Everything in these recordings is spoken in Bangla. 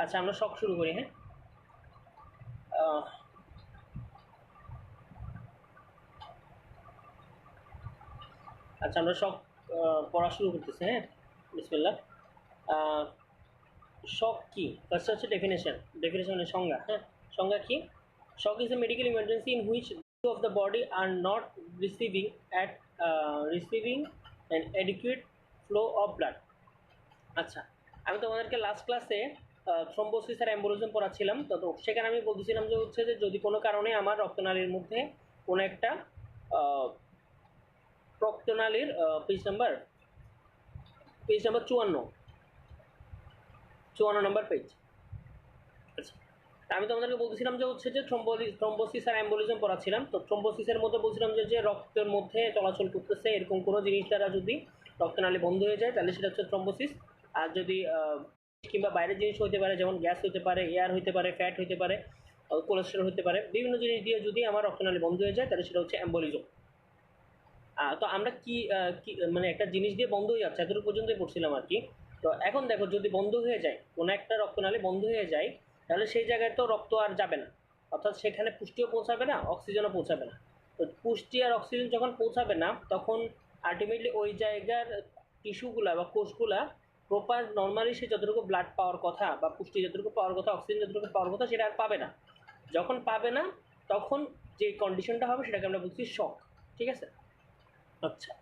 আচ্ছা আমরা শখ শুরু করি হ্যাঁ? আচ্ছা আমরা শখ পড়া শুরু করতেছি হ্যাঁ? বিসমিল্লাহ। শখ কি? ফার্স্ট হচ্ছে ডেফিনেশন ডেফিনেশনের সংজ্ঞা হ্যাঁ? সংজ্ঞা কি? Shock is a medical emergency in which of the body are not receiving at receiving an adequate flow of blood আচ্ছা আমি তোমাদেরকে লাস্ট ক্লাসে থ্রম্বোসিস আর অ্যাম্বুলিজম পড়াচ্ছিলাম। তো সেখানে আমি বলতেছিলাম যে হচ্ছে যে যদি কোনো কারণে আমার রক্তনালীর মধ্যে কোনো একটা রক্তনালীর পেজ নাম্বার পেজ নাম্বার চুয়ান্ন চুয়ান্ন নম্বর পেজ আচ্ছা আমি তোমাদেরকে বলতেছিলাম যে হচ্ছে যে থ্রম্বোলি থ্রম্বোসিস আর অ্যাম্বুলিজম পড়াচ্ছিলাম। তো থ্রম্বোসিসের মধ্যে বলছিলাম যে যে রক্তের মধ্যে চলাচল করতেছে, এরকম কোনো জিনিস দ্বারা যদি রক্তনালী বন্ধ হয়ে যায়, তাহলে সেটা হচ্ছে থ্রম্বোসিস আর যদি কিংবা বাইরের জিনিস হতে পারে, যেমন গ্যাস হতে পারে, এয়ার হতে পারে, ফ্যাট হতে পারে কোলেস্ট্রল হতে পারে, বিভিন্ন জিনিস দিয়ে যদি আমার রক্তনালী বন্ধ হয়ে যায়, তাহলে সেটা হচ্ছে অ্যাম্বলিজম। তো আমরা কি মানে একটা জিনিস দিয়ে বন্ধ হয়ে যাচ্ছে, এতটুকু পর্যন্তই পড়ছিলাম আর কি। তো এখন দেখো, যদি বন্ধ হয়ে যায়, কোনো একটা রক্তনালী বন্ধ হয়ে যায়, তাহলে সেই জায়গায় তো রক্ত আর যাবে না। অর্থাৎ সেখানে পুষ্টিও পৌঁছাবে না, অক্সিজেনও পৌঁছাবে না। তো পুষ্টি আর অক্সিজেন যখন পৌঁছাবে না, তখন আলটিমেটলি ওই জায়গার টিস্যুগুলা বা কোষগুলা প্রপার নর্মালি সে যতটুকু ব্লাড পাওয়ার কথা বা পুষ্টি যতটুকু পাওয়ার কথা অক্সিজেন যতটুকু পাওয়ার কথা সেটা আর পাবে না। যখন পাবে না, তখন যে কন্ডিশনটা হবে সেটাকে আমরা বলছি শক ঠিক আছে? আচ্ছা।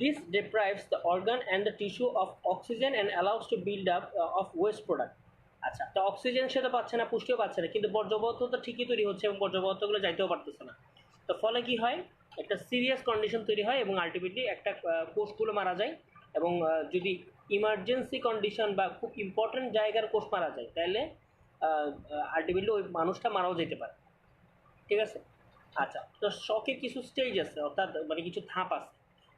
This deprives the organ and the tissue of oxygen and allows to build up of waste product আচ্ছা তো অক্সিজেন সে তো পাচ্ছে না, পুষ্টিও পাচ্ছে না, কিন্তু বর্জ্য তো ঠিকই তৈরি হচ্ছে এবং বর্জ্য যাইতেও পারতেছে না। তো ফলে কি হয়? একটা সিরিয়াস কন্ডিশন তৈরি হয় এবং আলটিমেটলি একটা কোষগুলো মারা যায় এবং যদি ইমার্জেন্সি কন্ডিশন বা খুব ইম্পর্টেন্ট জায়গার কোষ মারা যায়, তাহলে আলটিমেটলি ওই মানুষটা মারাও যেতে পারে। ঠিক আছে? আচ্ছা তো শখের কিছু স্টেজ আছে, অর্থাৎ মানে কিছু ধাপ আছে।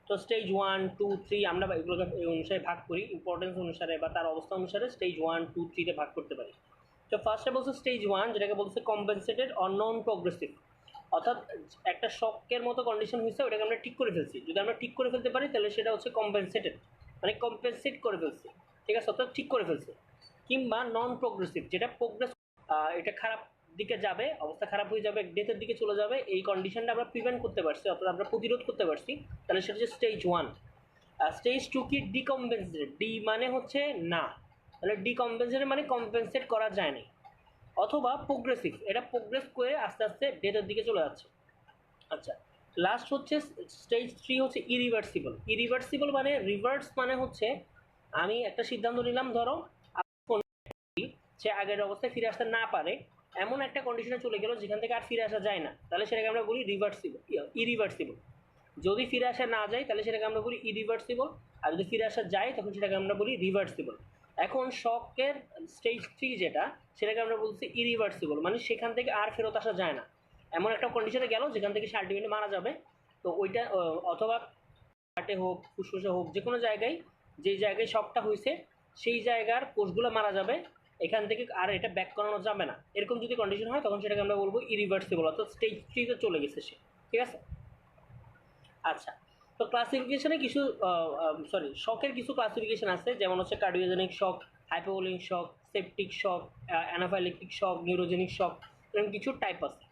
তো স্টেজ ওয়ান টু থ্রি আমরা এগুলোকে অনুসারে ভাগ করি ইম্পর্টেন্স অনুসারে বা তার অবস্থা অনুসারে স্টেজ ওয়ান টু থ্রিতে ভাগ করতে পারি। তো ফার্স্টে বলছে স্টেজ ওয়ান যেটাকে বলছে কম্পেনসেটেড অর নন প্রোগ্রেসিভ অর্থাৎ একটা শকের মতো কন্ডিশন হয়েছে, ওটাকে আমরা ঠিক করে ফেলছি। যদি আমরা ঠিক করে ফেলতে পারি, তাহলে সেটা হচ্ছে কম্পেনসেটেড মানে কম্পেনসেট করে ফেলছে। ঠিক আছে? অর্থাৎ ঠিক করে ফেলছে। কিংবা নন প্রোগ্রেসিভ যেটা প্রোগ্রেস এটা খারাপ দিকে যাবে, অবস্থা খারাপ হয়ে যাবে ডেথের দিকে চলে যাবে, এই কন্ডিশনটা আমরা প্রিভেন্ট করতে পারছি, অর্থাৎ আমরা প্রতিরোধ করতে পারছি, তাহলে সেটা হচ্ছে স্টেজ ওয়ান স্টেজ টু কি? ডিকম্পেনসেটেড ডি মানে হচ্ছে না। তাহলে ডিকম্পেনসেটেড মানে কম্পেনসেট করা যায় না অথবা প্রোগ্রেসিভ এটা প্রোগ্রেস করে আস্তে আস্তে ডেথের দিকে চলে যাচ্ছে। আচ্ছা লাস্ট হচ্ছে স্টেজ থ্রি হচ্ছে ইরিভার্সিবল ইরিভার্সিবল মানে রিভার্স মানে হচ্ছে আমি একটা সিদ্ধান্ত নিলাম, ধরো, সে আগের অবস্থায় ফিরে আসতে না পারে, এমন একটা কন্ডিশনে চলে গেল যেখান থেকে আর ফিরে আসা যায় না। তাহলে সেটাকে আমরা বলি রিভার্সিবল ইরিভার্সিবল যদি ফিরে আসা না যায়, তাহলে সেটাকে আমরা বলি ইরিভার্সিবল আর যদি ফিরে আসা যায়, তখন সেটাকে আমরা বলি রিভার্সিবল এখন শকের স্টেজ থ্রি যেটা, সেটাকে আমরা বলছি ইরিভার্সিবল মানে সেখান থেকে আর ফেরত আসা যায় না। এমন একটা কন্ডিশনে গেল যেখান থেকে সে আলটিমেটলি মারা যাবে। তো ওইটা অথবা হার্টে হোক, ফুসফুসে হোক, যে কোনো জায়গায়, যে জায়গায় শকটা হয়েছে সেই জায়গার কোষগুলো মারা যাবে। এখান থেকে আর এটা ব্যাক করানো যাবে না। এরকম যদি কন্ডিশন হয়, তখন সেটাকে আমরা বলব ইরিভার্সিবল অর্থাৎ স্টেজ থ্রিতে চলে গেছে সে। ঠিক আছে? আচ্ছা তো ক্লাসিফিকেশনে কিছু সরি শকের কিছু ক্লাসিফিকেশন আছে। যেমন হচ্ছে cardiogenic shock hypovolemic shock septic shock anaphylactic shock neurogenic shock এরকম কিছু টাইপ আছে।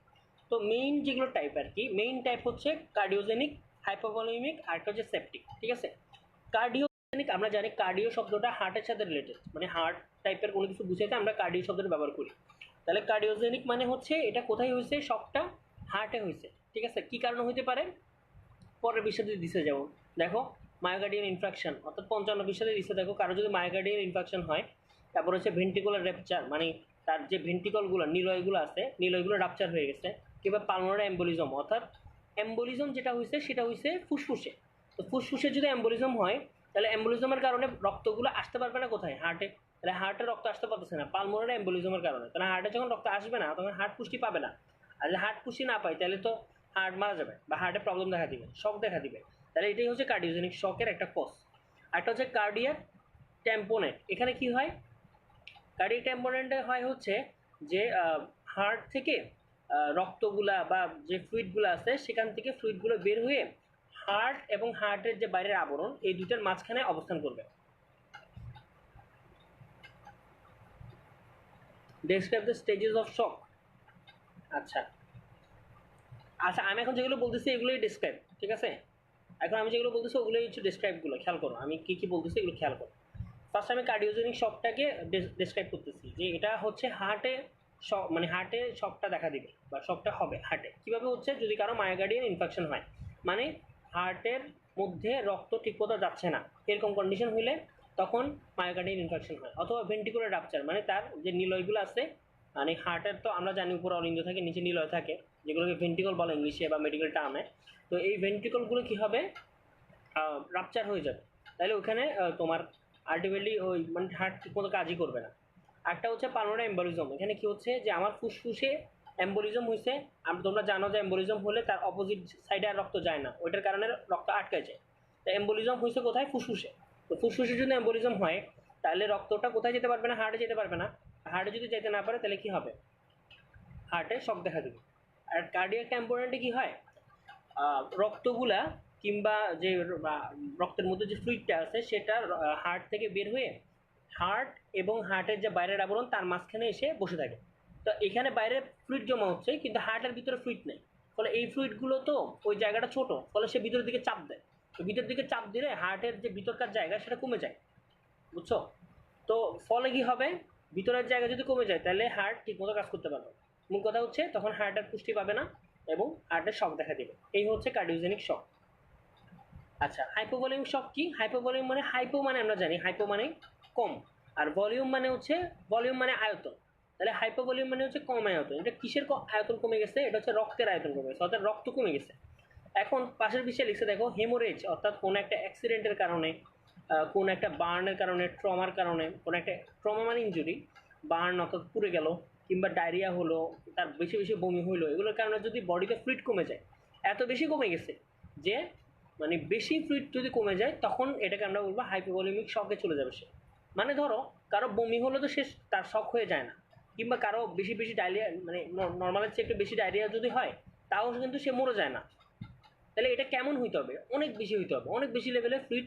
তো মেইন যেগুলো টাইপ আর কি মেইন টাইপ হচ্ছে কার্ডিওজেনিক হাইপোভলিমিক আর হচ্ছে সেপটিক ঠিক আছে? কার্ডিওজেনিক আমরা জানি কার্ডিও শব্দটা হার্টের সাথে রিলেটেড মানে হার্ট টাইপের কোনো কিছু বুঝাইতে আমরা কার্ডিও শব্দটা ব্যবহার করি। তাহলে কার্ডিওজেনিক মানে হচ্ছে এটা কোথায় হয়েছে শকটা হার্টে হয়েছে ঠিক আছে? কী কারণে হতে পারে? পরের বিষয়টি দিছে, যেমন দেখো মায়োকার্ডিয়াল ইনফেকশন অর্থাৎ পঞ্চান্ন বিষয়তে দিছে, দেখো, কারও যদি মায়োকার্ডিয়াল ইনফেকশন হয়, তারপর হচ্ছে ভেন্টিকুলার র্যাপচার মানে তার যে ভেন্টিকলগুলো নিলয়গুলো আছে নিলয়গুলো রাপচার হয়ে গেছে কিংবা পালমোনারি এম্বোলিজম অর্থাৎ এম্বোলিজম যেটা হয়েছে সেটা হয়েছে ফুসফুসে। তো ফুসফুসে যদি এম্বোলিজম হয়, তাহলে এম্বোলিজমের কারণে রক্তগুলো আসতে পারবে না কোথায়? হার্টে তাহলে হার্টে রক্ত আসতে পারতেছে না পালমোনারি এম্বোলিজমের কারণে। তাহলে হার্টে যখন রক্ত আসবে না, তখন হার্ট পুষ্টি পাবে না। আর যদি হার্ট পুষ্টি না পায়, তাহলে তো হার্ট মারা যাবে বা হার্টে প্রবলেম দেখা দিবে শক দেখা দিবে। তাহলে এটাই হচ্ছে কার্ডিওজেনিক শকের একটা কজ একটা হচ্ছে কার্ডিয়াক ট্যাম্পোনেট এখানে কি হয়? কার্ডিয়াক ট্যাম্পোনেন্টে হয় হচ্ছে যে হার্ট থেকে রক্তগুলা বা যে ফ্লুইডগুলো আছে, সেখান থেকে ফ্লুইডগুলো বের হয়ে হার্ট এবং হার্টের যে বাইরের আবরণ, এই দুইটার মাঝখানে অবস্থান করবে। Describe the stages of shock আচ্ছা। আচ্ছা আমি এখন যেগুলো বলতেছি, এগুলোই ডিসক্রাইব ঠিক আছে? এখন আমি যেগুলো বলতেছি, ওগুলোই হচ্ছে ডিসক্রাইবগুলো খেয়াল করো। আমি কী কী বলতেছি, এগুলো খেয়াল করো। ফার্স্ট আমি কার্ডিওজেনিক শকটাকে ডিসক্রাইব করতেছি, যে এটা হচ্ছে হার্টে মানে হার্টে শকটা দেখা দিবে, বা শকটা হবে হার্টে কীভাবে হচ্ছে? যদি কারও মায়োকার্ডিয়ান ইনফেকশন হয় মানে হার্টের মধ্যে রক্ত ঠিকমতো যাচ্ছে না, এরকম কন্ডিশন হলে তখন মায়োকার্ডিয়ান ইনফেকশন হয়, অথবা ভেন্টিকুলার রাপচার মানে তার যে নিলয়গুলো আছে মানে হার্টের তো আমরা জানি উপরে অলিন্দ থাকে, নিচে নিলয় থাকে, যেগুলোকে ভেন্টিকল বলে ইংলিশে বা মেডিকেল টার্মে তো এই ভেন্টিকলগুলো কী হবে? রাপচার হয়ে যাবে। তাহলে ওখানে তোমার আলটিমেটলি ওই মানে হার্ট ঠিকমতো কাজই করবে না। একটা হচ্ছে পালমোনা এম্বলিজম এখানে কি হচ্ছে যে আমার ফুসফুসে এম্বলিজম হয়েছে তোমরা জানো যে এম্বলিজম হলে তার অপোজিট সাইডে আর রক্ত যায় না, ওইটার কারণে রক্ত আটকে যায়। তো এম্বলিজম হয়েছে কোথায়? ফুসফুসে। তো ফুসফুসে যদি এম্বলিজম হয়, তাহলে রক্তটা কোথায় যেতে পারবে না? হার্টে যেতে পারবে না। হার্টে যদি যেতে না পারে, তাহলে কি হবে? হার্টে শক দেখা দেবে। আর কার্ডিয়াক কম্পোনেন্টে কি হয়? রক্তগুলা কিংবা যে রক্তের মধ্যে যে ফ্লুইডটা আছে, সেটা হার্ট থেকে বের হয়ে হার্ট এবং হার্টের যে বাইরের আবরণ, তার মাঝখানে এসে বসে থাকে। তো এখানে বাইরে ফ্লুইড জমা হচ্ছে, কিন্তু হার্টের ভিতরে ফ্লুইড নেই। ফলে এই ফ্লুইডগুলো তো ওই জায়গাটা ছোট, ফলে সে ভিতরের দিকে চাপ দেয়। তো ভিতরের দিকে চাপ দিলে হার্টের যে ভিতরকার জায়গা, সেটা কমে যায়। বুঝছ? তো ফলে কি হবে? ভিতরের জায়গা যদি কমে যায়, তাহলে হার্ট ঠিকমতো কাজ করতে পারবে। মূল কথা হচ্ছে, তখন হার্টের পুষ্টি পাবে না এবং হার্টের শক দেখা দেবে। এই হচ্ছে কার্ডিওজেনিক শক আচ্ছা হাইপোভলিউম শক কি? হাইপোভলিউম মানে হাইপো মানে আমরা জানি। হাইপো মানে কম। আর ভলিউম মানে হচ্ছে ভলিউম মানে আয়তন। তাহলে হাইপোভলিউম মানে হচ্ছে কম আয়তন। এটা কিসের আয়তন কমে গেছে? এটা হচ্ছে রক্তের আয়তন কমে গেছে, অর্থাৎ রক্ত কমে গেছে। এখন পাশের বিষয়ে লিখছে, দেখো হেমোরেজ অর্থাৎ কোনো একটা অ্যাক্সিডেন্টের কারণে কোনো একটা বার্নের কারণে ট্রমার কারণে, কোনো একটা ট্রমা মানে ইঞ্জুরি বার্ন অর্থাৎ পুড়ে গেল, কিংবা ডায়রিয়া হলো, তার বেশি বেশি বমি হইল, এগুলোর কারণে যদি বডিতে ফ্লুইড কমে যায়, এত বেশি কমে গেছে যে মানে বেশি ফ্লুইড যদি কমে যায়, তখন এটাকে আমরা বলব হাইপোভলিমিক শকে চলে যাবে সে। মানে ধরো, কারও বমি হলো তো সে তার শখ হয়ে যায় না। কিংবা কারও বেশি বেশি ডায়রিয়া মানে নর্মালের চেয়ে একটু বেশি ডায়রিয়া যদি হয়, তাও কিন্তু সে মরে যায় না। তাহলে এটা কেমন হইতে হবে? অনেক বেশি হইতে হবে। অনেক বেশি লেভেলে ফ্লুইড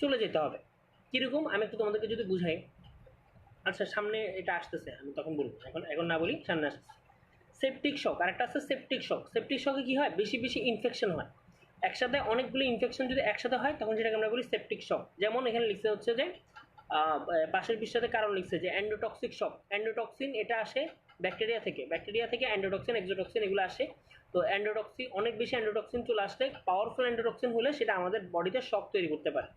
চলে যেতে হবে। কীরকম? আমি একটু তোমাদেরকে যদি বুঝাই। আচ্ছা সামনে এটা আসতেছে, আমি তখন বলব এখন এখন না বলি, সামনে আসতেছে। সেপটিক শক আরেকটা আছে সেপটিক শক সেপটিক শকে কী হয়? বেশি বেশি ইনফেকশন হয়। একসাথে অনেকগুলো ইনফেকশন যদি একসাথে হয়, তখন সেটাকে আমরা বলি সেপটিক শক যেমন এখানে লিখতে হচ্ছে যে পাশের পৃষ্ঠাতে কারণ লিখছে যে অ্যান্ডোটক্সিক শক অ্যান্ডোটক্সিন এটা আসে ব্যাকটেরিয়া থেকে। ব্যাকটেরিয়া থেকে অ্যান্ডোটক্সিন এক্সোটক্সিন এগুলো আসে। তো অ্যান্ডোটক্সিন অনেক বেশি অ্যান্ডোটক্সিন চলে আসলে পাওয়ারফুল অ্যান্ডোটক্সিন হলে সেটা আমাদের বডিতে শক তৈরি করতে পারে।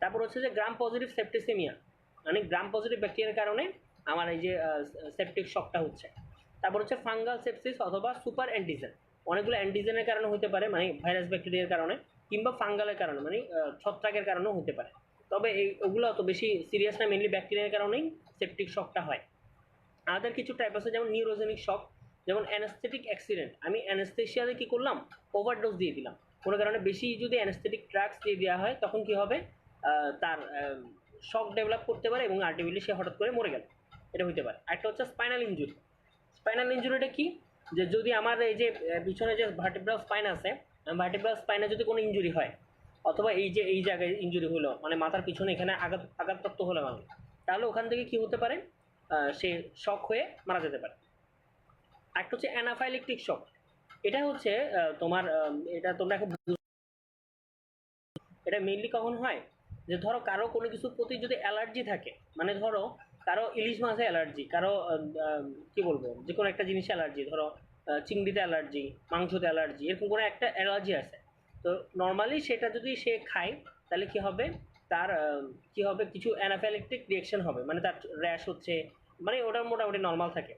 তারপর হচ্ছে যে গ্রাম পজিটিভ সেপ্টিসেমিয়া মানে গ্রাম পজিটিভ ব্যাকটেরিয়ার কারণে আমার এই যে সেপটিক শকটা হচ্ছে। তারপর হচ্ছে ফাঙ্গাল সেপসিস অথবা সুপার অ্যান্টিজেন অনেকগুলো অ্যান্টিজেনের কারণে হতে পারে মানে ভাইরাস ব্যাকটেরিয়ার কারণে, কিংবা ফাঙ্গালের কারণে মানে ছত্রাকের কারণেও হতে পারে। তবে এই ওগুলো অত বেশি সিরিয়াস না মেনলি ব্যাকটেরিয়ার কারণেই সেপটিক শকটা হয়। আমাদের কিছু টাইপ আছে যেমন নিউরোজেনিক শক যেমন অ্যানাস্থেটিক অ্যাক্সিডেন্ট আমি অ্যানাস্থেশিয়াতে কী করলাম? ওভারডোজ দিয়ে দিলাম। কোনো কারণে বেশি যদি অ্যানাস্থেটিক ড্রাগস দিয়ে দেওয়া হয়, তখন কী হবে? তার শক ডেভেলপ করতে পারে এবং আলটিমেটলি সে হঠাৎ করে মরে গেল। এটা হইতে পারে। একটা হচ্ছে স্পাইনাল ইঞ্জুরি স্পাইনাল ইঞ্জুরিটা কি? যে যদি আমার এই যে পিছনে যে ভার্টিব্রাল স্পাইন আছে ভার্টিব্রাল স্পাইনে যদি কোনো ইঞ্জুরি হয় অথবা এই যে, এই জায়গায় ইঞ্জুরি হলো মানে মাথার পিছনে এখানে আঘাত, আঘাতপ্রাপ্ত হলো মানুষ। তাহলে ওখান থেকে কি হতে পারে? সে শক হয়ে মারা যেতে পারে। একটা হচ্ছে অ্যানাফাইলেকটিক শক এটা হচ্ছে তোমার এটা তোমরা এখন এটা মেইনলি কখন হয়? যে ধরো কারও কোনো কিছুর প্রতি যদি অ্যালার্জি থাকে মানে ধরো কারও ইলিশ মাছে অ্যালার্জি, কারও কি বলব, যে কোনো একটা জিনিসে অ্যালার্জি, ধরো চিংড়িতে অ্যালার্জি, মাংসতে অ্যালার্জি, এরকম কোনো একটা অ্যালার্জি আছে। তো নর্মালি সেটা যদি সে খায়, তাহলে কি হবে? তার কি হবে? কিছু অ্যানাফ্যালেকটিক রিয়েকশন হবে। মানে তার র্যাশ হচ্ছে মানে ওটা মোটামুটি নর্মাল থাকে।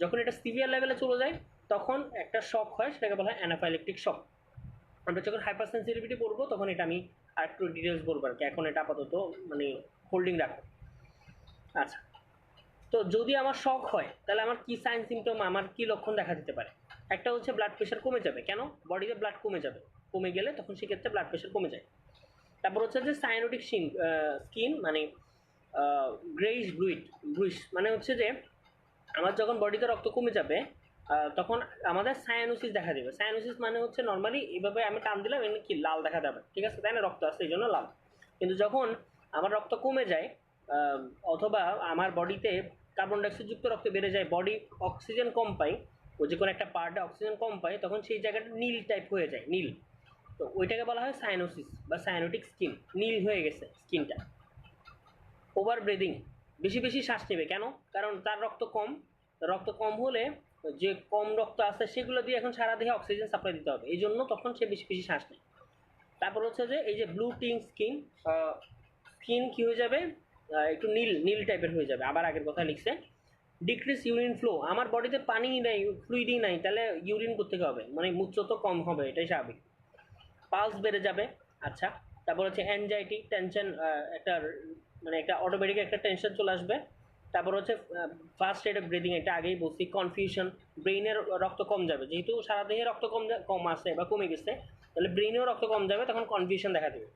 যখন এটা সিভিয়ার লেভেলে চলে যায়, তখন একটা শক হয়, সেটাকে বলা হয় অ্যানাফাইলেকটিক শক আমরা যখন হাইপার পড়ব, তখন এটা আমি আর একটু ডিটেলস বলব আর কি। এখন এটা আপাতত মানে হোল্ডিং রাখো আচ্ছা। তো যদি আমার শক হয়, তাহলে আমার কি সাইন সিমটম আমার কি লক্ষণ দেখা দিতে পারে? একটা হচ্ছে ব্লাড প্রেশার কমে যাবে। কেন? বডিতে ব্লাড কমে যাবে। কমে গেলে তখন সেক্ষেত্রে ব্লাড প্রেশার কমে যায়। তারপর হচ্ছে যে সাইনোটিক স্কিন মানে গ্রেইস ব্লুইড ব্লুইশ মানে হচ্ছে যে আমার যখন বডিতে রক্ত কমে যাবে তখন আমাদের সায়ানোসিস দেখা দেবে। সায়ানোসিস মানে হচ্ছে নর্মালি এইভাবে আমি টান দিলাম, এমনি কি লাল দেখা যাবে। ঠিক আছে? তাই না? রক্ত আসছে, এই জন্য লাল। কিন্তু যখন আমার রক্ত কমে যায় অথবা আমার বডিতে কার্বন ডাইঅক্সাইডযুক্ত রক্ত বেড়ে যায় বডি অক্সিজেন কম পায় ও যে কোনো একটা পার্টে অক্সিজেন কম পায়, তখন সেই জায়গাটা নীল টাইপ হয়ে যায়, নীল। তো ওইটাকে বলা হয় সাইনোসিস বা সাইনোটিক স্কিন নীল হয়ে গেছে স্কিনটা ওভার ব্রিদিং বেশি বেশি শ্বাস নেবে। কেন? কারণ তার রক্ত কম। রক্ত কম হলে যে কম রক্ত আছে সেগুলো দিয়ে এখন সারা দেহে অক্সিজেন সাপ্লাই দিতে হবে। এই জন্য তখন সে বেশি বেশি শ্বাস নেয়। তারপর হচ্ছে যে এই যে ব্লু টিং স্কিন স্কিন কী হয়ে যাবে? একটু নীল নীল টাইপের হয়ে যাবে। আবার আগের কথা লিখছে। ডিক্রিজ ইউরিন ফ্লো আমার বডিতে পানি নেই ফ্লুইডই নাই, তাহলে ইউরিন করতে হবে? মানে মূত্র তো কম হবে, এটাই স্বাভাবিক। পালস বেড়ে যাবে আচ্ছা। তারপর হচ্ছে অ্যাংজাইটি টেনশন একটা মানে একটা অটোমেটিক একটা টেনশন চলে আসবে। তারপর হচ্ছে ফার্স্ট রেট অফ ব্রিদিং এটা আগেই বলছি কনফিউশন ব্রেইনের রক্ত কম যাবে। যেহেতু সারা দেহে রক্ত কম কম আসে বা কমে গেছে, তাহলে ব্রেইনেও রক্ত কম যাবে, তখন কনফিউশন দেখা দেবে।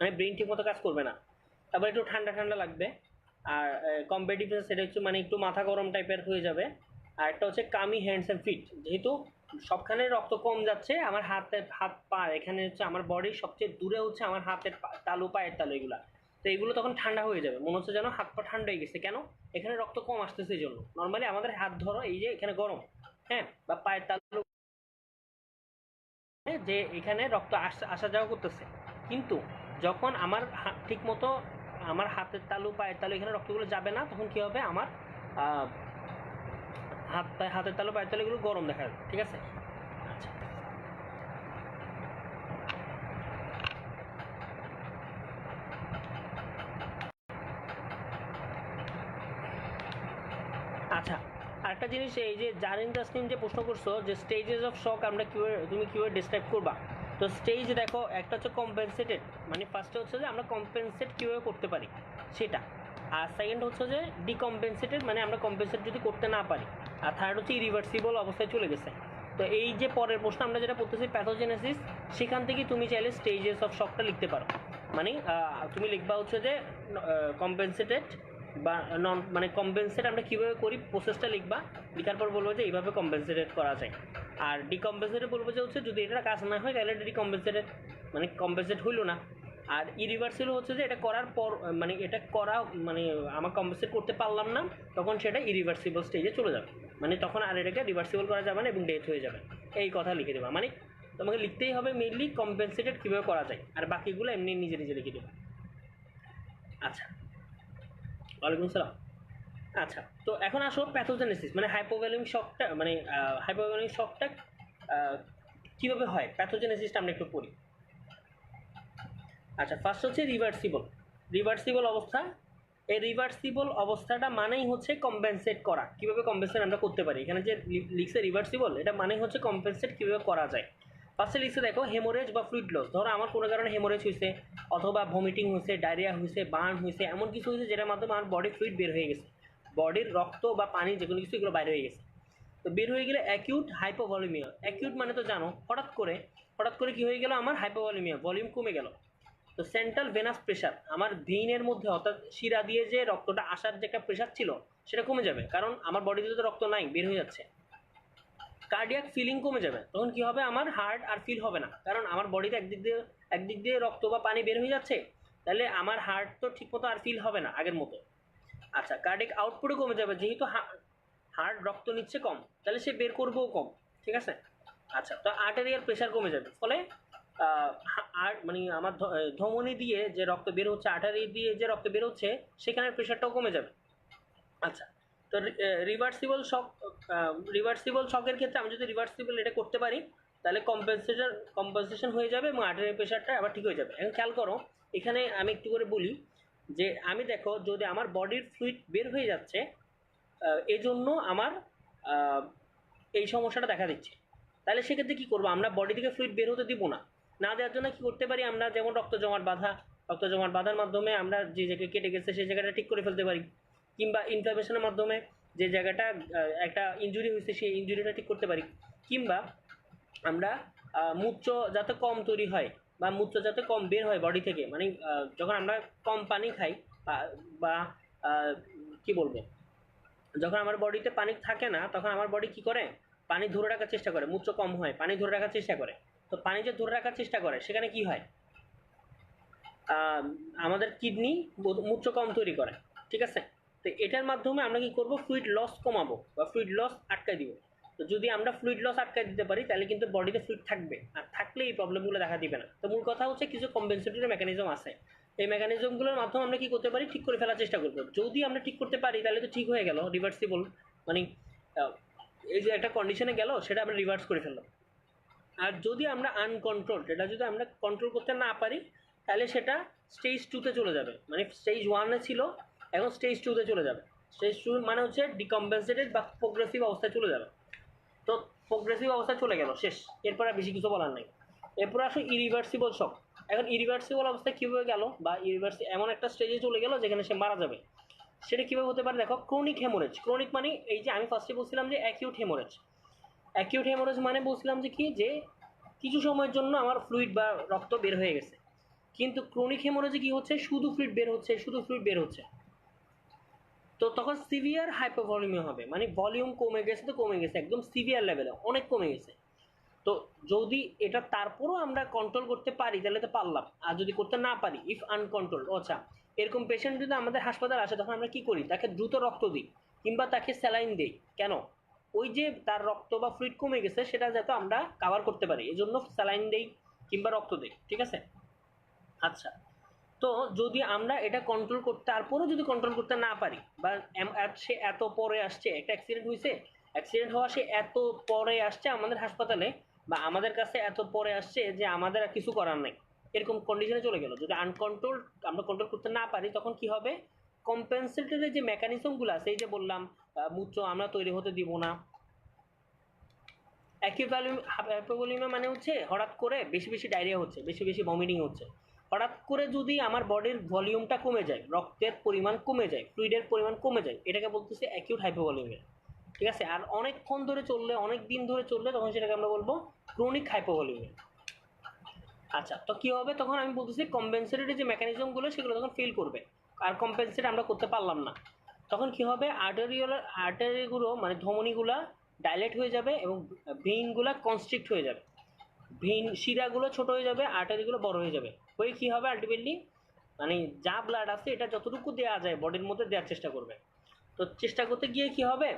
মানে ব্রেইন ঠিকমতো কাজ করবে না। তারপর একটু ঠান্ডা ঠান্ডা লাগবে। আর কম্পিটিভনেস সেটা হচ্ছে মানে একটু মাথা গরম টাইপের হয়ে যাবে। আর একটা হচ্ছে কামি হ্যান্ডস অ্যান্ড ফিট যেহেতু সবখানে রক্ত কম যাচ্ছে আমার হাতের হাত পা এখানে হচ্ছে আমার বডির সবচেয়ে দূরে হচ্ছে আমার হাতের তালু পায়ের তালু এগুলা। তো এগুলো তখন ঠান্ডা হয়ে যাবে মনে হচ্ছে যেন হাত পা ঠান্ডা হয়ে গেছে। কেন? এখানে রক্ত কম আসতেছে এই জন্য। নর্মালি আমাদের হাত ধরো এই যে এখানে গরম হ্যাঁ? বা পায়ের তালু হ্যাঁ, যে এখানে রক্ত আসা যাওয়া করতেছে। কিন্তু যখন আমার ঠিক মতো আমার হাতের তালু, পায়ের তালু এখানে রক্তগুলো যাবে না, তখন কি হবে? আমার হাত পা- হাতের তালু, পায়ের তালু এগুলো গরম দেখা যাবে, ঠিক আছে? আচ্ছা। আচ্ছা আরেকটা জিনিস, এই যে জারিন তাসনিম যে প্রশ্ন করছ, যে স্টেজেস অফ শক আমরা কীভাবে, তুমি কীভাবে ডিসক্রাইব করবা? তো স্টেজ দেখো, একটা হচ্ছে কম্পেনসেটেড মানে ফার্স্টে হচ্ছে যে আমরা কম্পেনসেট কীভাবে করতে পারি? সেটা। আর সেকেন্ড হচ্ছে যে ডিকম্পেনসেটেড মানে আমরা কম্পেনসেট যদি করতে না পারি। আর থার্ড হচ্ছে ইরিভার্সিবল অবস্থায় চলে গেছে। তো এই যে পরের প্রশ্ন আমরা যেটা পড়তেছি প্যাথোজেনেসিস সেখান থেকে তুমি চাইলে স্টেজেস অফ শকটা লিখতে পারো। মানে তুমি লিখবা হচ্ছে যে কম্পেনসেটেড বা নন মানে কম্পেনসেট আমরা কীভাবে করি প্রসেসটা লিখবা। লিখার পর বলব যে এইভাবে কম্পেনসেটেড করা যায়। আর ডিকম্পেনসেটে বলব যে হচ্ছে যদি এটা কাজ না হয়, তাহলে এটা ডিকম্পেনসেটেড মানে কম্পেনসেট হইল না। আর ইরিভার্সিবল হচ্ছে যে এটা করার পর মানে এটা করা মানে আমার কম্পেনসেট করতে পারলাম না, তখন সেটা ইরিভার্সিবল স্টেজে চলে যাবে। মানে তখন আর এটাকে রিভার্সিবল করা যাবে না এবং ডেথ হয়ে যাবে। এই কথা লিখে দেবা। মানে তোমাকে লিখতেই হবে মেনলি কম্পেনসেটেড কীভাবে করা যায়, আর বাকিগুলো এমনি নিজে নিজে লিখে দেবে। আচ্ছা। ওয়ালাইকুম সালাম। আচ্ছা তো এখন আসো প্যাথোজেনেসিস মানে হাইপোভ্যালুমিক শকটা মানে হাইপোভ্যালুমিক শকটা কীভাবে হয়? প্যাথোজেনেসিসটা আমরা একটু পড়ি। আচ্ছা ফার্স্ট হচ্ছে রিভার্সিবল রিভার্সিবল অবস্থা, এই রিভার্সিবল অবস্থাটা মানেই হচ্ছে কম্পেনসেট করা। কীভাবে কম্পেনসেট আমরা করতে পারি? এখানে যে লিখছে রিভার্সিবল এটা মানেই হচ্ছে কম্পেনসেট কীভাবে করা যায়? ফার্স্টে লিখছে দেখো হেমোরেজ বা ফ্লুইড লস ধরো আমার কোনো কারণে হেমোরেজ হয়েছে অথবা ভমিটিং হয়েছে ডায়রিয়া হয়েছে বার্ন হয়েছে এমন কিছু হয়েছে যেটার মাধ্যমে আমার বডি ফ্লুইড বের হয়ে গেছে। বডির রক্ত বা পানি যে কোনো কিছু এগুলো বাইরে হয়ে গেছে। তো বের হয়ে গেলে অ্যাকিউট হাইপোভলিমিয়া অ্যাকিউট মানে তো জানো, হঠাৎ করে হঠাৎ করে কি হয়ে গেল? আমার হাইপোভলিমিয়া ভলিউম কমে গেল। তো সেন্ট্রাল ভেনাস প্রেশার আমার ভেইনের মধ্যে অর্থাৎ শিরা দিয়ে যে রক্তটা আসার যে একটা প্রেশার ছিল, সেটা কমে যাবে। কারণ আমার বডিতে তো রক্ত নাই, বের হয়ে যাচ্ছে। কার্ডিয়াক ফিলিং কমে যাবে। তখন কি হবে? আমার হার্ট আর ফিল হবে না। কারণ আমার বডিতে একদিক দিয়ে একদিক দিয়ে রক্ত বা পানি বের হয়ে যাচ্ছে। তাহলে আমার হার্ট তো ঠিকমতো আর ফিল হবে না আগের মতো। আচ্ছা কার্ডিয়াক আউটপুটও কমে যাবে, যেহেতু হার্ট রক্ত নিচ্ছে কম, তাহলে সে বের করবেও কম, ঠিক আছে? আচ্ছা তো আর্টেরিয়াল প্রেশার কমে যাবে, ফলে আর মানে আমার ধমনী দিয়ে যে রক্ত বের হচ্ছে আর্টারি দিয়ে যে রক্ত বের হচ্ছে সেখানের প্রেশারটাও কমে যাবে। আচ্ছা তো রিভার্সিবল শক রিভার্সিবল শকের ক্ষেত্রে আমি যদি রিভার্সিবল এটা করতে পারি, তাহলে কম্পেনসেশন কম্পেনসেশন হয়ে যাবে এবং আর্টারি প্রেশারটা আবার ঠিক হয়ে যাবে। এখন খেয়াল করো, এখানে আমি একটু করে বলি যে আমি দেখো যদি আমার বডির ফ্লুইড বের হয়ে যাচ্ছে আহ, এই জন্য আমার এই সমস্যাটা দেখা দিচ্ছে। তাহলে সেক্ষেত্রে কী করব? আমরা বডি থেকে ফ্লুইড বের হতে দিব না। না দেওয়ার জন্য কী করতে পারি? আমরা যেমন রক্ত জমাট বাঁধা রক্ত জমাট বাঁধার মাধ্যমে আমরা যে জায়গায় কেটে গেছে সেই জায়গাটা ঠিক করে ফেলতে পারি। কিংবা ইনফ্লামেশনের মাধ্যমে যে জায়গাটা একটা ইনজুরি হয়েছে সেই ইনজুরিটা ঠিক করতে পারি। কিংবা আমরা মূত্র যাতে কম তৈরি হয় বা মূত্র যাতে কম বের হয় বডি থেকে মানে যখন আমরা কম পানি খাই, বা- কি বলব? যখন আমার বডিতে পানি থাকে না, তখন আমার বডি কি করে? পানি ধরে রাখার চেষ্টা করে, মূত্র কম হয়, পানি ধরে রাখার চেষ্টা করে। তো পানি যে ধরে রাখার চেষ্টা করে, সেখানে কি হয়? আমাদের কিডনি মূত্র কম তৈরি করে, ঠিক আছে? তো এটার মাধ্যমে আমরা কি করব? ফ্লুইড লস কমাবো, বা ফ্লুইড লস আটকাই দিব। তো যদি আমরা ফ্লুইড লস আটকাই দিতে পারি, তাহলে কিন্তু বডিতে ফ্লুইড থাকবে। আর থাকলে এই প্রবলেমগুলো দেখা দিবে না। তো মূল কথা হচ্ছে কিছু কম্পেনসেটরি মেকানিজম আছে। এই মেকানিজমগুলোর মাধ্যমে আমরা কি করতে পারি? ঠিক করে ফেলার চেষ্টা করব যদি আমরা ঠিক করতে পারি, তাহলে তো ঠিক হয়ে গেল রিভার্সিবল মানে এই যে একটা কন্ডিশনে গেল, সেটা আমরা রিভার্স করে ফেললাম। আর যদি আমরা আনকন্ট্রোল এটা যদি আমরা কন্ট্রোল করতে না পারি, তাহলে সেটা স্টেজ টুতে চলে যাবে। মানে স্টেজ ওয়ানে ছিল, এখন স্টেজ টুতে চলে যাবে। স্টেজ টু মানে হচ্ছে ডিকম্পেনসেটেড বা প্রোগ্রেসিভ অবস্থায় চলে যাবে। তো প্রোগ্রেসিভ অবস্থায় চলে গেল, শেষ। এরপর আর বেশি কিছু বলার নাই। এরপর আসো ইরিভার্সিবল শক এখন ইরিভার্সিবল অবস্থায় কীভাবে গেল বা ইরিভার্সি এমন একটা স্টেজে চলে গেল যেখানে সে মারা যাবে? সেটা কীভাবে হতে পারে দেখো ক্রনিক হেমোরেজ ক্রনিক মানে এই যে আমি ফার্স্টে বলছিলাম যে অ্যাকিউট হেমোরেজ অ্যাকিউট হেমোরেজ মানে বলছিলাম যে কি? যে কিছু সময়ের জন্য আমার ফ্লুইড বা রক্ত বের হয়ে গেছে। কিন্তু ক্রনিক হেমোরেজে কি হচ্ছে? শুধু ফ্লুইড বের হচ্ছে, শুধু ফ্লুইড বের হচ্ছে। তো তখন সিভিয়ার হাইপোভলিউমে হবে। মানে ভলিউম কমে গেছে তো কমে গেছে, একদম সিভিয়ার লেভেলে অনেক কমে গেছে। তো যদি এটা তারপরও আমরা কন্ট্রোল করতে পারি, তাহলে তো পারলাম। আর যদি করতে না পারি ইফ আনকন্ট্রোল আচ্ছা এরকম পেশেন্ট যদি আমাদের হাসপাতাল আসে, তখন আমরা কি করি? তাকে দ্রুত রক্ত দিই, কিংবা তাকে স্যালাইন দিই। কেন? ওই যে তার রক্ত বা ফ্লুইড কমে গেছে, সেটা যাতে আমরা কাভার করতে পারি। এই জন্য স্যালাইন দেই, কিংবা রক্ত দিই, ঠিক আছে? আচ্ছা। তো যদি আমরা এটা কন্ট্রোল করতে, তারপরেও যদি কন্ট্রোল করতে না পারি, বা সে এত পরে আসছে, একটা অ্যাক্সিডেন্ট হয়েছে অ্যাক্সিডেন্ট হওয়া সে এত পরে আসছে আমাদের হাসপাতালে, বা আমাদের কাছে এত পরে আসছে যে আমাদের আর কিছু করার নাই, এরকম কন্ডিশনে চলে গেল। যদি আনকন্ট্রোল আমরা কন্ট্রোল করতে না পারি, তখন কি হবে? কম্পেনসেটরি যে মেকানিজমগুলো আছে, এই যে বললাম মূত্র আমরা তৈরি হতে দিব না। অ্যাকিউভলিউমে মানে হচ্ছে হঠাৎ করে বেশি বেশি ডায়রিয়া হচ্ছে, বেশি বেশি ভমিটিং হচ্ছে। হঠাৎ করে যদি আমার বডির ভলিউমটা কমে যায়, রক্তের পরিমাণ কমে যায় ফ্লুইডের পরিমাণ কমে যায়, এটাকে বলতেছে অ্যাকিউট হাইপোভলিউমিয়া ঠিক আছে? আর অনেকক্ষণ ধরে চললে, অনেক দিন ধরে চললে তখন সেটাকে আমরা বলব ক্রনিক হাইপোভলিউমিয়া আচ্ছা তো কী হবে? তখন আমি বলতেছি কম্পেনসেটরি যে মেকানিজমগুলো সেগুলো তখন ফিল করবে। আর কম্পেনসেট আমরা করতে পারলাম না। তখন কি হবে? আর্টারিওল আর্টারিগুলো মানে ধমনীগুলা ডাইলেট হয়ে যাবে এবং ভেইনগুলো কনস্ট্রিক্ট হয়ে যাবে। ভেইন শিরাগুলো ছোট হয়ে যাবে, আর্টারিগুলো বড় হয়ে যাবে। হয়ে কী হবে আলটিমেটলি মানে যা ব্লাড আছে, এটা যতটুকু দেওয়া যায় বডির মধ্যে দেওয়ার চেষ্টা করবে। তো চেষ্টা করতে গিয়ে কি হবে?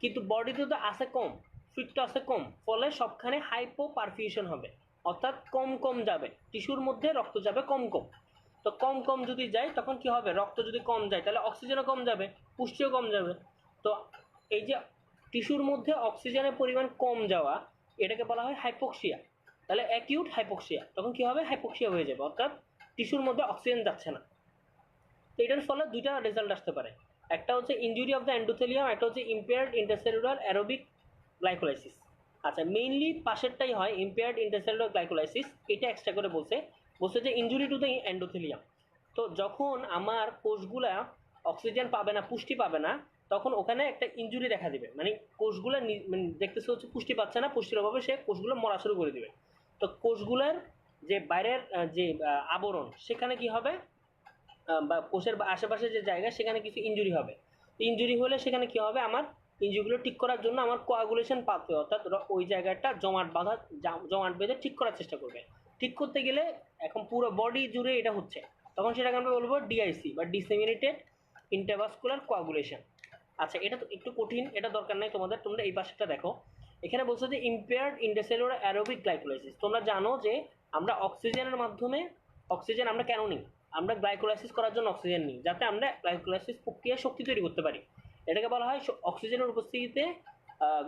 কিন্তু বডিতে তো আছে কম ফিট তো আছে কম, ফলে সবখানে হাইপো পারফিউশন হবে। অর্থাৎ কম কম যাবে টিস্যুর মধ্যে রক্ত যাবে কম কম। তো কম কম যদি যায়, তখন কি হবে? রক্ত যদি কম যায়, তাহলে অক্সিজেনও কম যাবে, পুষ্টিও কম যাবে। তো এই যে টিস্যুর মধ্যে অক্সিজেনের পরিমাণ কম যাওয়া, এটাকে বলা হয় হাইপোক্সিয়া তাহলে অ্যাকিউট হাইপোক্সিয়া তখন কি হবে? হাইপোক্সিয়া হয়ে যাবে, অর্থাৎ টিস্যুর মধ্যে অক্সিজেন যাচ্ছে না। তো এটার ফলে দুইটা রেজাল্ট আসতে পারে। একটা হচ্ছে ইনজুরি অফ দ্য এন্ডোথেলিয়াম একটা হচ্ছে ইম্পেয়ার্ড ইন্টারসেলুলার অ্যারোবিক গ্লাইকোলাইসিস আচ্ছা মেইনলি পাশেরটাই হয় ইম্পেয়ার্ড ইন্টারসেলুলার গ্লাইকোলাইসিস এটা এক্সট্রা করে বলছে। বলছে যে ইনজুরি টু দ্য এন্ডোথেলিয়াম তো যখন আমার কোষগুলা অক্সিজেন পাবে না, পুষ্টি পাবে না, তখন ওখানে একটা ইনজুরি দেখা দিবে। মানে কোষগুলো মানে দেখতেছে হচ্ছে পুষ্টি পাচ্ছে না, পুষ্টির অভাবে সে কোষগুলো মরা শুরু করে দিবে। তো কোষগুলোর যে বাইরের যে আবরণ, সেখানে কি হবে? বা কোষের আশেপাশে যে জায়গা, সেখানে কিছু ইনজুরি হবে। ইনজুরি হলে সেখানে কি হবে? আমার ইনজুরিগুলো ঠিক করার জন্য আমার কোয়াগুলেশন পাবে অর্থাৎ ওই জায়গাটা জমাট বাঁধা জমাট বেঁধে ঠিক করার চেষ্টা করবে। ঠিক করতে গেলে এখন পুরো বডি জুড়ে এটা হচ্ছে। তখন সেটাকে আমরা বলব ডিআইসি বা ডিসেমিনেটেড ইন্টারভাস্কুলার কোয়াগুলেশন আচ্ছা এটা তো একটু কঠিন, এটা দরকার নাই তোমাদের। তোমরা এই পাশেরটা দেখো। এখানে বলছে যে ইম্পেয়ার্ড ইন্টারসেলুলার অ্যারোবিক গ্লাইকোলাইসিস তোমরা জানো যে আমরা অক্সিজেনের মাধ্যমে অক্সিজেন আমরা কেন নিই? আমরা গ্লাইকোলাইসিস করার জন্য অক্সিজেন নিই, যাতে আমরা গ্লাইকোলাইসিস প্রক্রিয়ায় শক্তি তৈরি করতে পারি। এটাকে বলা হয় অক্সিজেনের উপস্থিতিতে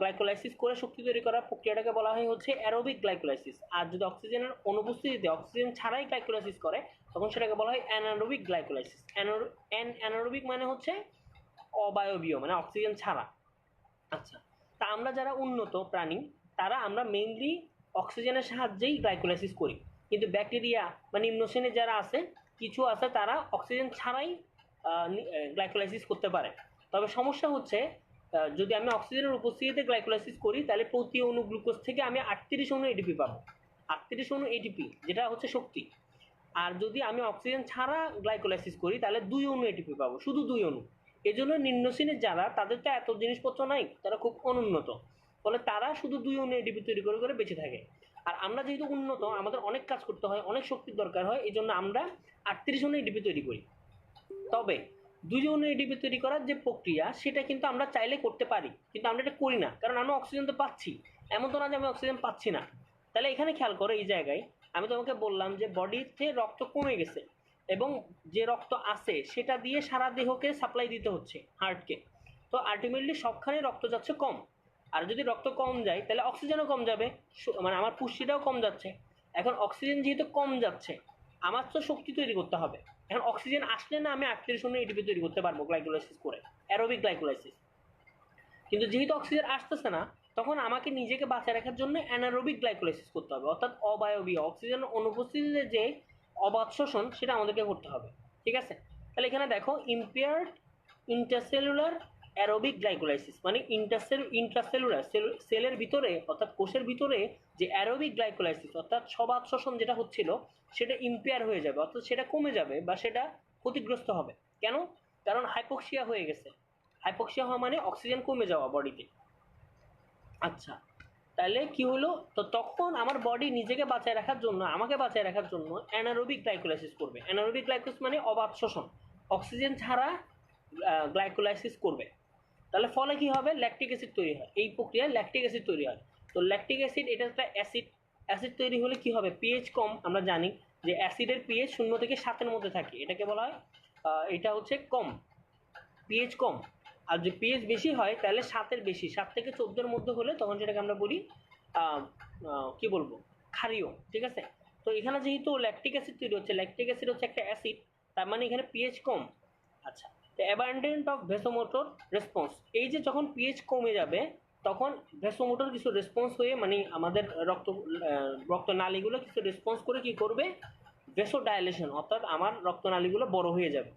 গ্লাইকোলাইসিস করে শক্তি তৈরি করার প্রক্রিয়াটাকে বলা হয় হচ্ছে অ্যারোবিক গ্লাইকোলাইসিস আর যদি অক্সিজেনের অনুপস্থিতিতে অক্সিজেন ছাড়াই গ্লাইকোলাইসিস করে, তখন সেটাকে বলা হয় অ্যানারোবিক গ্লাইকোলাইসিস অ্যানারোবিক মানে হচ্ছে অবায়বীয় মানে অক্সিজেন ছাড়া। আচ্ছা তা আমরা যারা উন্নত প্রাণী, তারা আমরা মেইনলি অক্সিজেনের সাহায্যেই গ্লাইকোলাইসিস করি। কিন্তু ব্যাকটেরিয়া বা নিম্ন শ্রেণির যারা আছে, কিছু আছে তারা অক্সিজেন ছাড়াই গ্লাইকোলাইসিস করতে পারে। তবে সমস্যা হচ্ছে যদি আমি অক্সিজেনের উপস্থিতিতে গ্লাইকোলাইসিস করি, তাহলে প্রতি অণু গ্লুকোজ থেকে আমি আটত্রিশ অণু এটিপি পাবো। আটত্রিশ অণু এটিপি যেটা হচ্ছে শক্তি। আর যদি আমি অক্সিজেন ছাড়া গ্লাইকোলাইসিস করি, তাহলে দুই অণু এটিপি পাবো, শুধু দুই অণু। এই জন্য নিম্ন শ্রেণির যারা তাদের তো এত জিনিসপত্র নাই, তারা খুব অনুন্নত। ফলে তারা শুধু দুই অণু এটিপি তৈরি করে করে বেঁচে থাকে। আর আমরা যেহেতু উন্নত, আমাদের অনেক কাজ করতে হয়, অনেক শক্তির দরকার হয় এই জন্য আমরা আটত্রিশ অণু এটিপি তৈরি করি। তবে দুই দুজন এডিপি তৈরি করার যে প্রক্রিয়া, সেটা কিন্তু আমরা চাইলে করতে পারি, কিন্তু আমরা এটা করি না। কারণ আমরা অক্সিজেন তো পাচ্ছি। এমন তো না যে আমি অক্সিজেন পাচ্ছি না। তাহলে এখানে খেয়াল করো, এই জায়গায় আমি তোমাকে বললাম যে বডিতে রক্ত কমে গেছে। এবং যে রক্ত আছে, সেটা দিয়ে সারা দেহকে সাপ্লাই দিতে হচ্ছে হার্টকে তো আলটিমেটলি সবখানে রক্ত যাচ্ছে কম। আর যদি রক্ত কম যায়, তাহলে অক্সিজেনও কম যাবে। মানে আমার পুষ্টিটাও কম যাচ্ছে। এখন অক্সিজেন যেহেতু কম যাচ্ছে, আমার তো শক্তি তৈরি করতে হবে। এখন অক্সিজেন আসলে না আমি আটত্রিশ শূন্য এটিপি তৈরি করতে পারব গ্লাইকোলাইসিস করে অ্যারোবিক গ্লাইকোলাইসিস কিন্তু যেহেতু অক্সিজেন আসতেছে না, তখন আমাকে নিজেকে বাঁচায় রাখার জন্য অ্যানারোবিক গ্লাইকোলাইসিস করতে হবে। অর্থাৎ অবায়বীয় অক্সিজেন অনুপস্থিতিতে যে অবাধ শোষণ সেটা আমাদেরকে করতে হবে, ঠিক আছে? তাহলে এখানে দেখো ইম্পেয়ার্ড ইন্টারসেলুলার অ্যারোবিক গ্লাইকোলাইসিস মানে ইন্টারসেল ইন্ট্রাসেলুলার সেলের ভিতরে, অর্থাৎ কোষের ভিতরে যে অ্যারোবিক গ্লাইকোলাইসিস অর্থাৎ সবাদ শোষণ যেটা হচ্ছিল, সেটা ইম্পেয়ার হয়ে যাবে, অর্থাৎ সেটা কমে যাবে বা সেটা ক্ষতিগ্রস্ত হবে। কেন? কারণ হাইপোক্সিয়া হয়ে গেছে। হাইপোক্সিয়া হওয়া মানে অক্সিজেন কমে যাওয়া বডিতে আচ্ছা তাহলে কি হলো? তো তখন আমার বডি নিজেকে বাঁচায় রাখার জন্য, আমাকে বাঁচায় রাখার জন্য অ্যানারোবিক গ্লাইকোলাইসিস করবে। অ্যানারোবিক গ্লাইকোলাইসিস মানে অবাধ শোষণ। অক্সিজেন ছাড়া গ্লাইকোলাইসিস করবে। তাহলে ফলে কি হবে? ল্যাকটিক অ্যাসিড তৈরি হয়। এই প্রক্রিয়ায় ল্যাকটিক অ্যাসিড তৈরি হয়। তো ল্যাকটিক অ্যাসিড এটা একটা অ্যাসিড অ্যাসিড তৈরি হলে কি হবে? পিএইচ কম, আমরা জানি যে অ্যাসিডের পিএইচ শূন্য থেকে সাতের মধ্যে থাকে। এটাকে বলা হয় এটা হচ্ছে কম। পিএইচ কম। আর যে পিএইচ বেশি হয়, তাহলে সাতের বেশি। সাত থেকে চোদ্দোর মধ্যে হলে তখন সেটাকে আমরা বলি কি বলব? ক্ষারীয়, ঠিক আছে? তো এখানে যেহেতু ল্যাকটিক অ্যাসিড তৈরি হচ্ছে ল্যাকটিক অ্যাসিড হচ্ছে একটা অ্যাসিড তার মানে এখানে পিএইচ কম। আচ্ছা তো অ্যাবান্ডেন্ট অফ ভেসোমোটর রেসপন্স এই যে যখন পিএইচ কমে যাবে, তখন ভেসোমোটর কিছু রেসপন্স হয়ে মানে আমাদের রক্ত রক্তনালীগুলো কিছু রেসপন্স করে কি করবে? ভেসো ডায়ালেশন অর্থাৎ আমার রক্তনালীগুলো বড় হয়ে যাবে।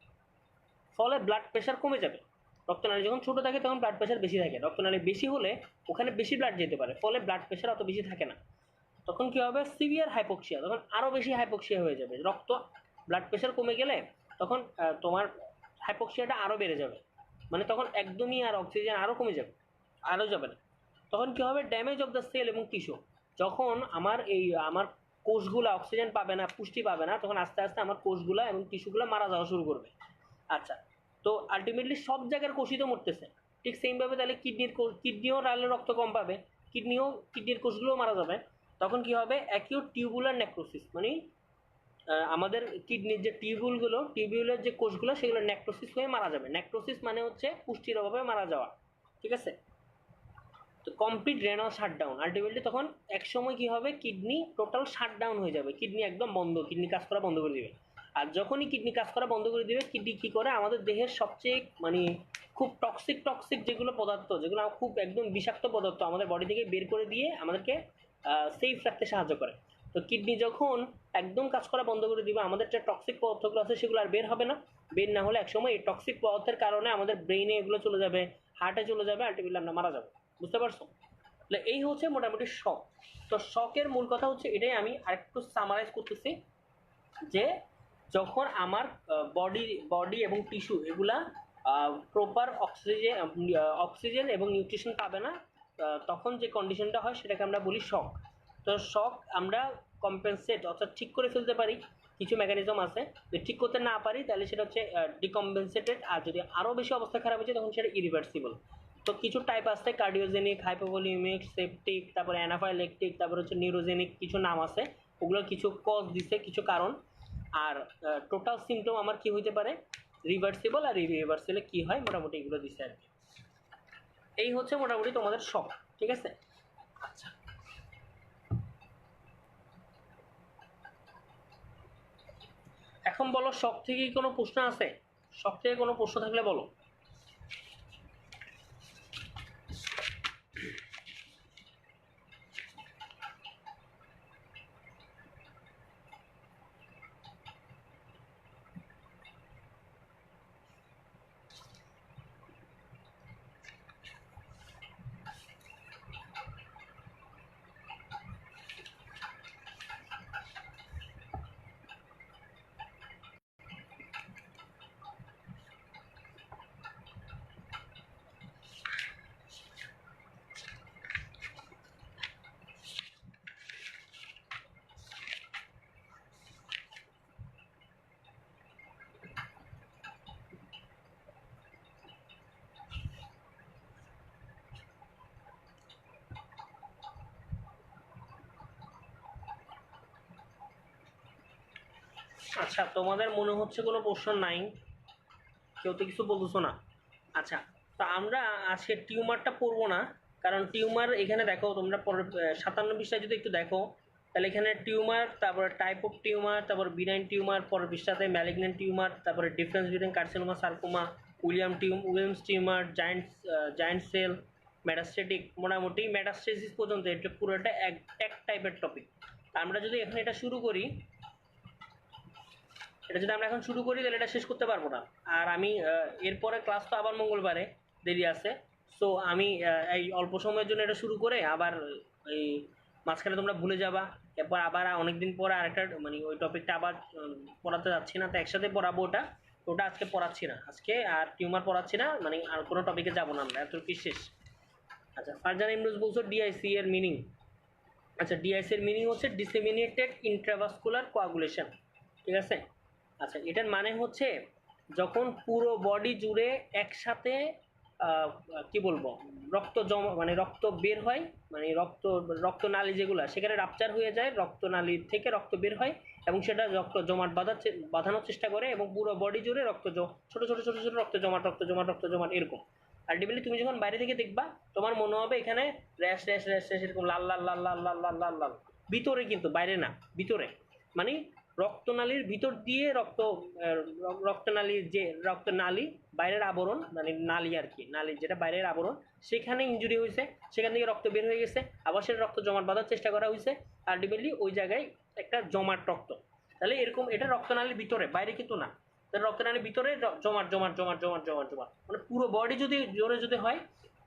ফলে ব্লাড প্রেশার কমে যাবে। রক্তনালী যখন ছোটো থাকে তখন ব্লাড প্রেশার বেশি থাকে। রক্তনালী বেশি হলে ওখানে বেশি ব্লাড যেতে পারে, ফলে ব্লাড প্রেশার অত বেশি থাকে না। তখন কী হবে? সিভিয়ার হাইপোক্সিয়া তখন আরও বেশি হাইপোক্সিয়া হয়ে যাবে। রক্ত ব্লাড প্রেশার কমে গেলে তখন তোমার হাইপোক্সিয়াটা আরও বেড়ে যাবে। মানে তখন একদমই আর অক্সিজেন আরও কমে যাবে আরও যাবে না। তখন কী হবে? ড্যামেজ অফ দ্য সেল এবং টিস্যু যখন আমার এই, আমার কোষগুলো অক্সিজেন পাবে না, পুষ্টি পাবে না, তখন আস্তে আস্তে আমার কোষগুলো এবং টিস্যুগুলো মারা যাওয়া শুরু করবে। আচ্ছা তো আলটিমেটলি সব জায়গার কোষই তো মরতেছে। ঠিক সেমভাবে তাহলে কিডনির কিডনিও রালে রক্ত কম পাবে। কিডনিও কিডনির কোষগুলোও মারা যাবে। তখন কি হবে? অ্যাকিউট টিউবুলার নেক্রোসিস মানে আমাদের কিডনির যে টিউবুলগুলো টিউবুলের যে কোষগুলো, সেগুলো নেক্রোসিস হয়ে মারা যাবে। নেক্রোসিস মানে হচ্ছে পুষ্টির অভাবে মারা যাওয়া। ঠিক আছে? তো কমপ্লিট রেনাল শাটডাউন আলটিমেটলি তখন এক সময় কি হবে? কিডনি টোটাল শাটডাউন হয়ে যাবে। কিডনি একদম বন্ধ কিডনি কাজ করা বন্ধ করে দিবে। আর যখনই কিডনি কাজ করা বন্ধ করে দিবে, কিডনি কী করে? আমাদের দেহের সবচেয়ে মানে খুব টক্সিক টক্সিক যেগুলো পদার্থ, যেগুলো খুব একদম বিষাক্ত পদার্থ, আমাদের বডি থেকে বের করে দিয়ে আমাদেরকে সেফ রাখতে সাহায্য করে। তো কিডনি যখন একদম কাজ করা বন্ধ করে দিবে, আমাদের যে টক্সিক পদার্থগুলো আছে সেগুলো আর বের হবে না। বের না হলে একসময় এই টক্সিক পদার্থের কারণে আমাদের ব্রেইনে এগুলো চলে যাবে হার্টে চলে যাবে আলটিমেটলি আমরা মারা যাব। বুঝতে পারছ? তাহলে এই হচ্ছে মোটামুটি শক তো শকের মূল কথা হচ্ছে এটাই আমি আরেকটু সামারাইজ করতেছি যে যখন আমার বডি বডি এবং টিস্যু এগুলা প্রপার অক্সিজেন অক্সিজেন এবং নিউট্রিশন পাবে না তখন যে কন্ডিশনটা হয় সেটাকে আমরা বলি শক তো শক আমরা কম্পেনসেট অর্থাৎ ঠিক করে ফেলতে পারি, কিছু মেকানিজম আছে। যদি ঠিক করতে না পারি, তাহলে সেটা হচ্ছে ডিকম্পেনসেটেড আর যদি আরও বেশি অবস্থা খারাপ হচ্ছে, তখন সেটা ইরিভার্সিবল তো কিছু টাইপ আছে কার্ডিওজেনিক হাইপোভলিউমিক সেপটিক তারপরে অ্যানাফাইলেকটিক তারপর হচ্ছে নিউরোজেনিক কিছু নাম আছে ওগুলোর কিছু কজ দিছে, কিছু কারণ। আর টোটাল সিমটম আমার কি হইতে পারে? রিভার্সিবল আর রিভার্সিবলে কি হয়? মোটামুটি এগুলো দিছে আর কি। এই হচ্ছে মোটামুটি তোমাদের সব, ঠিক আছে? আচ্ছা। এখন বলো শখ থেকে কোনো প্রশ্ন আছে? শখ থেকে কোনো প্রশ্ন থাকলে বলো। আচ্ছা তোমাদের মনে হচ্ছে কোনো প্রশ্ন নাই? কেউ তো কিছু বলতেছো না। আচ্ছা তো আমরা আজকে টিউমারটা পড়ব না, কারণ টিউমার এখানে দেখো, তোমরা পরে সাতান্ন পৃষ্ঠায় যদি একটু দেখো, তাহলে এখানে টিউমার, তারপরে টাইপ অফ টিউমার, তারপর বিনাইন টিউমার, পরের পৃষ্ঠাতে ম্যালিগনেন্ট টিউমার, তারপরে difference between carcinoma sarcoma William টিউম Williams tumour giant giant cell metastatic মোটামুটি ম্যাটাস্টেসিস পর্যন্ত, এটা পুরোটা এক এক টাইপের টপিক আমরা যদি এখন এটা শুরু করি এটা যদি আমরা এখন শুরু করি, তাহলে এটা শেষ করতে পারব না। আর আমি এরপরে ক্লাস তো আবার মঙ্গলবারে দেরি আছে। সো আমি এই অল্প সময়ের জন্য এটা শুরু করে আবার এই মাঝখানে তোমরা ভুলে যাবা। এরপর আবার অনেক অনেকদিন পরে আরেকটা মানে ওই টপিকটা আবার পড়াতে যাচ্ছি না। তো একসাথে পড়াবো ওটা। ওটা আজকে পড়াচ্ছি না। আজকে আর টিউমার পড়াচ্ছি না। মানে আর কোনো টপিকে যাব না আমরা। এত কি শেষ। আচ্ছা ফারজান ইমরোজ বলছো ডিআইসি এর মিনিং আচ্ছা ডিআইসি এর মিনিং হচ্ছে ডিসেমিনেটেড ইন্ট্রাভাস্কুলার কোয়াগুলেশন ঠিক আছে? আচ্ছা এটার মানে হচ্ছে যখন পুরো বডি জুড়ে একসাথে কি বলব, রক্ত জমা মানে রক্ত বের হয় মানে রক্ত, রক্তনালী যেগুলো, সেখানে রাপচার হয়ে যায় রক্তনালীর থেকে রক্ত বের হয় এবং সেটা রক্ত জমাট বাঁধার বাঁধানোর চেষ্টা করে এবং পুরো বডি জুড়ে রক্ত ছোট ছোট ছোট ছোট রক্ত জমাট রক্ত জমাট রক্ত জমাট এরকম। আলটিমেটলি তুমি যখন বাইরে থেকে দেখবা, তোমার মনে হবে এখানে র্যাশ র্যাশ র্যাশ র্যাশ এরকম লাল লাল লাল লাল লাল লাল লাল লাল। ভিতরে কিন্তু, বাইরে না, ভিতরে। মানে রক্তনালীর ভিতর দিয়ে রক্ত রক্তনালীর যে রক্তনালী, বাইরের আবরণ মানে নালী আর কি, নালী যেটা বাইরের আবরণ, সেখানে ইনজুরি হয়েছে, সেখান থেকে রক্ত বের হয়ে গেছে, আবার সেটা রক্ত জমাট বাঁধার চেষ্টা করা হয়েছে আলটিমেটলি ওই জায়গায় একটা জমাট রক্ত। তাহলে এরকম এটা রক্তনালীর ভিতরে, বাইরে কিন্তু না। তাহলে রক্তনালীর ভিতরে জমাট জমাট জমাট জমাট জমাট জমাট। মানে পুরো বডি যদি জোরে যদি হয়,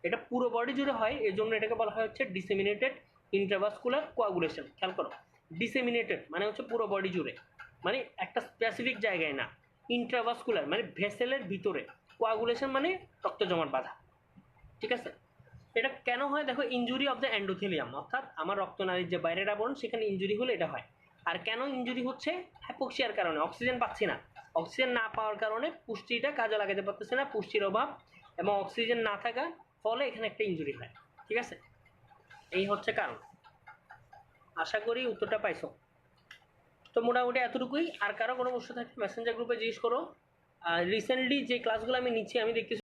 এটা পুরো বডি জুড়ে হয় এই জন্য এটাকে বলা হয় হচ্ছে ডিসেমিনেটেড ইন্ট্রাভাস্কুলার কোয়াগুলেশন খেয়াল করো। ডিসেমিনেটেড মানে হচ্ছে পুরো বডি জুড়ে। মানে একটা স্পেসিফিক জায়গায় না ইন্ট্রাভাস্কুলার মানে ভেসেলের ভিতরে। কোয়াগুলেশন মানে রক্ত জমাট বাঁধা। ঠিক আছে? এটা কেন হয়? দেখো ইনজুরি অফ দ্য অ্যান্ডোথেলিয়াম অর্থাৎ আমার রক্তনালীর যে বাইরের আবরণ, সেখানে ইনজুরি হলে এটা হয়। আর কেন ইনজুরি হচ্ছে? হ্যাপোক্সিয়ার কারণে অক্সিজেন পাচ্ছি না। অক্সিজেন না পাওয়ার কারণে পুষ্টিটা কাজে লাগাতে পারতেছে না, পুষ্টির অভাব, এবং অক্সিজেন না থাকার ফলে এখানে একটা ইনজুরি হয়। ঠিক আছে? এই হচ্ছে কারণ। আশা করি উত্তরটা পাইছো। তো মোটামুটি এতটুকুই। আর কারও কোনো প্রশ্ন থাকলে মেসেঞ্জার গ্রুপে জিজ্ঞেস করো। রিসেন্টলি যে ক্লাসগুলো আমি নিচ্ছি, আমি দেখতেছি